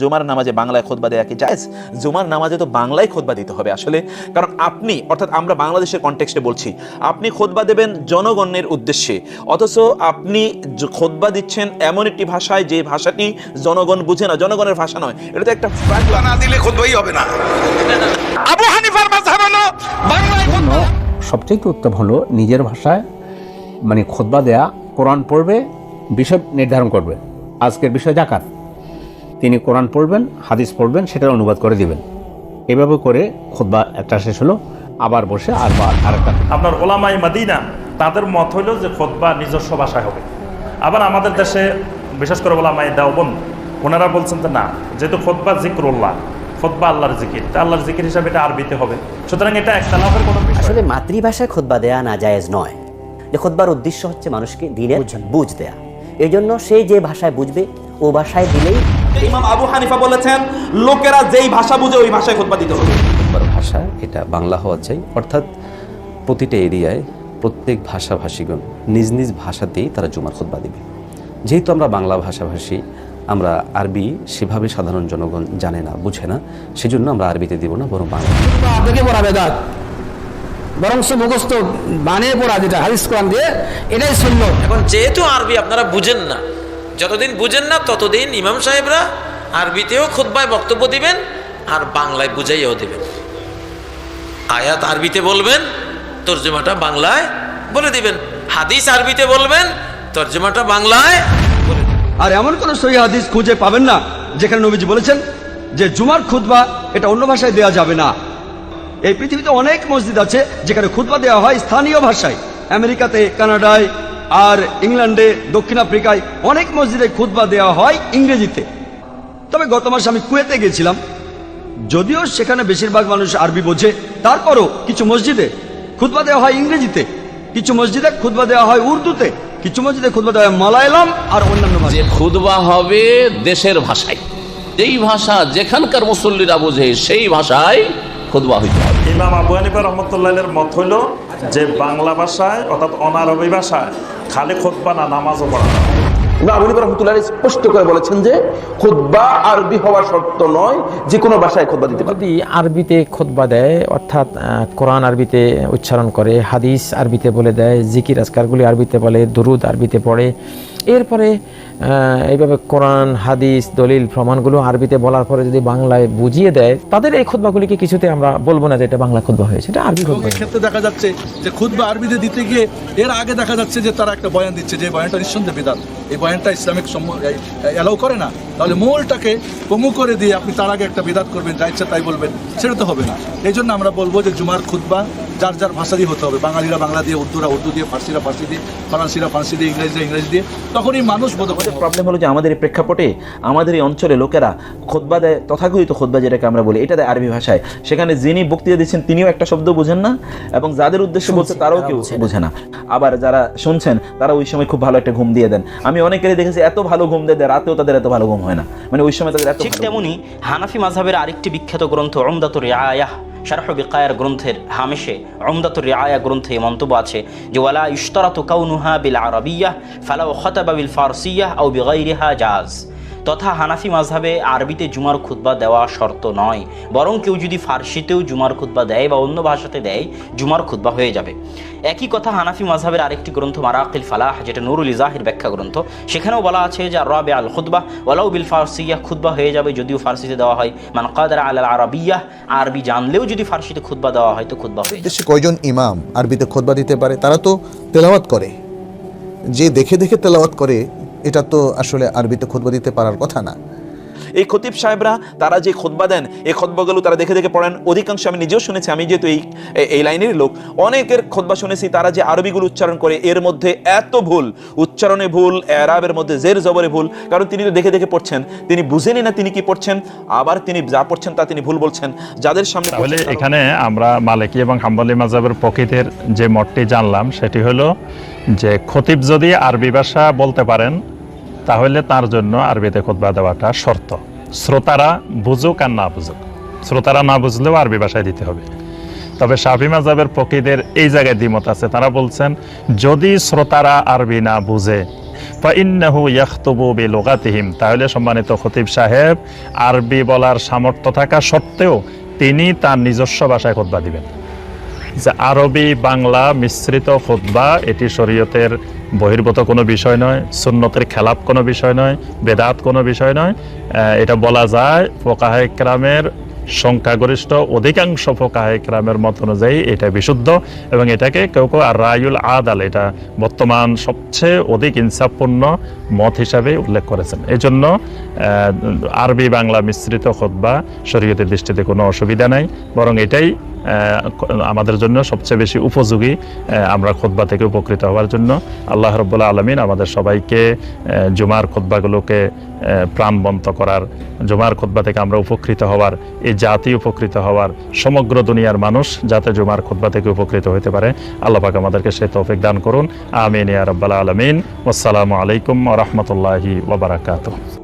জুমার নামাজে বাংলায় খোদবা দেয়া কি জায়েজ? জুমার নামাজে তো বাংলায় খোদবা দিতে হবে আসলে। কারণ আপনি অর্থাৎ আমরা বাংলাদেশের কনটেক্সটে বলছি আপনি খোদবা দেবেন জনগণের উদ্দেশ্যে। অথচ আপনি খোদবা দিচ্ছেন এমন একটি ভাষায় যে ভাষাটি জনগণ বুঝে না। জনগণের ভাষা নয়। এটা তো একটা না দিলে খুদবাই হবে না। আবু হানিফার মাযহাব হলো বাংলায় সবচেয়ে উত্তম হলো নিজের ভাষায় মানে খোদবা দেয়া কোরআন পড়বে বিষয় নির্ধারণ করবে। আজকের বিষয় জাকাত। তিনি কোরআন পড়বেন হাদিস পড়বেন সেটার অনুবাদ করে দিবেন। এভাবে করে খোদবা একটা শেষ হলো আবার বসে আর আরেকটা আপনার ওলামাই মাদিনা তাদের মত হইল যে খোদবা নিজস্ব ভাষায় হবে। আবার আমাদের দেশে বিশেষ করে ওলামাই দেওবন ওনারা বলছেন যে না যেহেতু খোদবা জিক্রুল্লাহ খোদবা আল্লাহর জিকির তা আল্লাহর জিকির হিসাবে এটা আরবিতে হবে। সুতরাং এটা একটা লাভের কোনো আসলে মাতৃভাষায় খোদবা দেয়া না জায়েজ নয়। যে খোদবার উদ্দেশ্য হচ্ছে মানুষকে দিনের বুঝ দেয়া। এই জন্য সে যে ভাষায় বুঝবে ও ভাষায় দিলেই ইমাম আবু হানিফা বলেছেন লোকেরা যেই ভাষা বুঝে ওই ভাষায় খোদবা দিতে হবে। ভাষা এটা বাংলা হওয়া চাই। অর্থাৎ প্রতিটা এরিয়ায় প্রত্যেক ভাষাভাষীগণ নিজ নিজ ভাষাতেই তারা জুমার খোদবা দিবে। যেহেতু আমরা বাংলা ভাষাভাষী আমরা আরবি সেভাবে সাধারণ জনগণ জানে না বুঝে না সেজন্য আমরা আরবিতে দিব না বরং বাংলা। আবেগে পড়া বেদাত। বরং সে মুখস্থ বানিয়ে পড়া যেটা হাদিস কোরআন দিয়ে এটাই শূন্য। এখন যেহেতু আরবি আপনারা বুঝেন না যতদিন বুঝেন না, ততদিন ইমাম সাহেবরা আরবিতেও খুদ্বায় বক্তব্য দিবেন আর বাংলায় বুঝাইয়াও দিবেন। আয়াত আরবিতে বলবেন, তর্জমাটা বাংলায় বলে দিবেন। হাদিস আরবিতে বলবেন, তর্জমাটা বাংলায় আর এমন কোন সহি হাদিস খুঁজে পাবেন না, যেখানে নবীজি বলেছেন যে জুমার খুতবা এটা অন্য ভাষায় দেওয়া যাবে না। এই পৃথিবীতে অনেক মসজিদ আছে যেখানে খুতবা দেওয়া হয় স্থানীয় ভাষায়। আমেরিকাতে, কানাডায় আর ইংল্যান্ডে দক্ষিণ আফ্রিকায় অনেক মসজিদে খুতবা দেওয়া হয় ইংরেজিতে। তবে গত মাসে আমি কুয়েতে গেছিলাম। যদিও সেখানে বেশিরভাগ মানুষ আরবি বোঝে, তারপরও কিছু মসজিদে খুতবা দেওয়া হয় ইংরেজিতে। কিছু মসজিদে খুতবা দেওয়া হয় উর্দুতে, কিছু মসজিদে খুতবা দেওয়া হয় মালায়ালাম আর অন্যান্য ভাষায়। খুদবা হবে দেশের ভাষায়। যেই ভাষা যেখানকার মুসল্লিরা বোঝে সেই ভাষায় খুদবা হইতে হবে ইমাম আবু হানিফা রহমতুল্লাহের মত হইল যে বাংলা ভাষায় অর্থাৎ অনারবি ভাষায় খালি খোদবা না নামাজও পড়া না। ইমাম আবু হানিফা রহমতুল্লাহ স্পষ্ট করে বলেছেন যে খুতবা আরবি হওয়া শর্ত নয় যে কোনো ভাষায় খুতবা দিতে পারবে যদি আরবিতে খোদবা দেয় অর্থাৎ কোরআন আরবিতে উচ্চারণ করে হাদিস আরবিতে বলে দেয় জিকির আজকারগুলি আরবিতে বলে দুরুদ আরবিতে পড়ে এরপরে এইভাবে কোরআন হাদিস দলিল প্রমাণগুলো আরবিতে বলার পরে যদি বাংলায় বুঝিয়ে দেয় তাদের এই খোদবাগুলিকে কিছুতে আমরা বলব না যে এটা বাংলা খোদবা হয়েছে এটা আরবি খোদবা ক্ষেত্রে দেখা যাচ্ছে যে খুদবা আরবিতে দিতে গিয়ে এর আগে দেখা যাচ্ছে যে তারা একটা বয়ান দিচ্ছে যে বয়ানটা নিঃসন্দেহে বেদাত। এই বয়ানটা ইসলামিক অ্যালাউ করে না। তাহলে মূলটাকে কমু করে দিয়ে আপনি তার আগে একটা বেদাত করবেন যা ইচ্ছা তাই বলবেন সেটা তো হবে না। এই জন্য আমরা বলব যে জুমার খুতবা যার যার ভাষা দিয়ে হতে হবে। বাঙালিরা বাংলা দিয়ে উর্দুরা উর্দু দিয়ে ফার্সিরা ফার্সি দিয়ে ফরাসিরা ফার্সি দিয়ে ইংরেজিরা ইংরেজি দিয়ে তখনই মানুষ বোধ প্রবলেম হলো যে আমাদের এই প্রেক্ষাপটে আমাদের এই অঞ্চলে লোকেরা খোদবা দেয় তথাকথিত খোদবা যেটাকে আমরা বলি এটা দেয় আরবি ভাষায়। সেখানে যিনি বক্তৃতা দিচ্ছেন তিনিও একটা শব্দ বোঝেন না এবং যাদের উদ্দেশ্য বলছে তারাও কেউ বোঝে না। আবার যারা শুনছেন তারা ওই সময় খুব ভালো একটা ঘুম দিয়ে দেন। আমি অনেকেরই দেখেছি এত ভালো ঘুম দিয়ে দেয় রাতেও তাদের এত ভালো ঘুম হয় না। মানে ওই সময় তাদের এত ঠিক তেমনি হানাফি মাযহাবের আরেকটি বিখ্যাত গ্রন্থ উমদাতুর রিআয়াহ শারহ বিকায়ার গ্রন্থের হামেশে উমদাতুর রিআয়া গ্রন্থে এই মন্তব্য আছে যে ওয়ালা ইশতারাতু কাউনুহা বিল আরাবিয়াহ ফালাউ খাতাবা বিল ফারসিয়াহ আও বিগাইরিহা জাজ তথা হানাফি মাযহাবে আরবিতে জুমার খুতবা দেওয়া শর্ত নয়। বরং কেউ যদি ফার্সিতেও জুমার খুতবা দেয় বা অন্য ভাষাতে দেয়, জুমার খুতবা হয়ে যাবে। একই কথা হানাফি মাযহাবের আরেকটি গ্রন্থ মারাকিল ফালাহ, যেটা নুরুল ইজাহির ব্যাখ্যা গ্রন্থ। সেখানেও বলা আছে যে রবে আল খুতবা ওয়ালাউ বিল ফার্সিয়া খুতবা হয়ে যাবে যদিও ফার্সিতে দেওয়া হয়। মান কাদার আল আরবিয়া আরবি জানলেও যদি ফার্সিতে খুতবা দেওয়া হয়, তো খুতবা হয়ে যাবে। কয়জন ইমাম আরবিতে খোদবা দিতে পারে? তারা তো তেলাওয়াত করে। যে দেখে দেখে তেলাওয়াত করে এটা তো আসলে আরবিতে খোদবা দিতে পারার কথা না। এই খতিব সাহেবরা তারা যে খোদবা দেন এই খোদবাগুলো তারা দেখে দেখে পড়েন। অধিকাংশ আমি নিজেও শুনেছি আমি যেহেতু এই এই লাইনের লোক অনেকের খোদবা শুনেছি তারা যে আরবিগুলো উচ্চারণ করে এর মধ্যে এত ভুল উচ্চারণে ভুল অ্যারাবের মধ্যে জের জবরে ভুল কারণ তিনি তো দেখে দেখে পড়ছেন। তিনি বুঝেনি না তিনি কি পড়ছেন আবার তিনি যা পড়ছেন তা তিনি ভুল বলছেন। যাদের সামনে তাহলে এখানে আমরা মালিকি এবং হাম্বলি মাজাবের প্রকৃতির যে মতটি জানলাম সেটি হলো যে খতিব যদি আরবি ভাষা বলতে পারেন তাহলে তার জন্য আরবিতে খোদবা দেওয়াটা শর্ত। শ্রোতারা বুঝুক আর না বুঝুক। শ্রোতারা না বুঝলেও আরবি ভাষায় দিতে হবে। তবে শাফি মাজাবের প্রকৃতির এই জায়গায় দ্বিমত আছে। তারা বলছেন, যদি শ্রোতারা আরবি না বুঝে, ফাইন্নাহু তাহলে সম্মানিত খতিব সাহেব, আরবি বলার সামর্থ্য থাকা সত্ত্বেও তিনি তার নিজস্ব ভাষায় খুতবা দিবেন। যে আরবি, বাংলা মিশ্রিত খুতবা, এটি শরীয়তের বহির্ভূত কোনো বিষয় নয়, সুন্নতের খেলাপ কোনো বিষয় নয়, বেদাত কোনো বিষয় নয়। এটা বলা যায় ফোকাহে ক্রামের সংখ্যাগরিষ্ঠ অধিকাংশ ফোকাহে ক্রামের মত অনুযায়ী এটা বিশুদ্ধ এবং এটাকে কেউ কেউ আর রায়ুল আদাল, এটা বর্তমান সবচেয়ে অধিক ইনসাফপূর্ণ মত হিসাবে উল্লেখ করেছেন। এই জন্য আরবি বাংলা মিশ্রিত খোদবা শরীয়তের দৃষ্টিতে কোনো অসুবিধা নাই, বরং এটাই আমাদের জন্য সবচেয়ে বেশি উপযোগী আমরা খোদবা থেকে উপকৃত হওয়ার জন্য। আল্লাহ রব্বুল্লাহ আলমিন আমাদের সবাইকে জুমার খোদবাগুলোকে প্রাণবন্ত করার, জুমার খোদ্া থেকে আমরা উপকৃত হওয়ার, এই জাতি উপকৃত হওয়ার সমগ্র দুনিয়ার মানুষ যাতে জুমার খোদ্া থেকে উপকৃত হতে পারে। আল্লাপাক আমাদেরকে সে তৌফিক দান করুন। আমিন ইয়ারব্বাল আলমিন। আসসালামু আলাইকুম রহমতুল্লাহি ওবরাকাত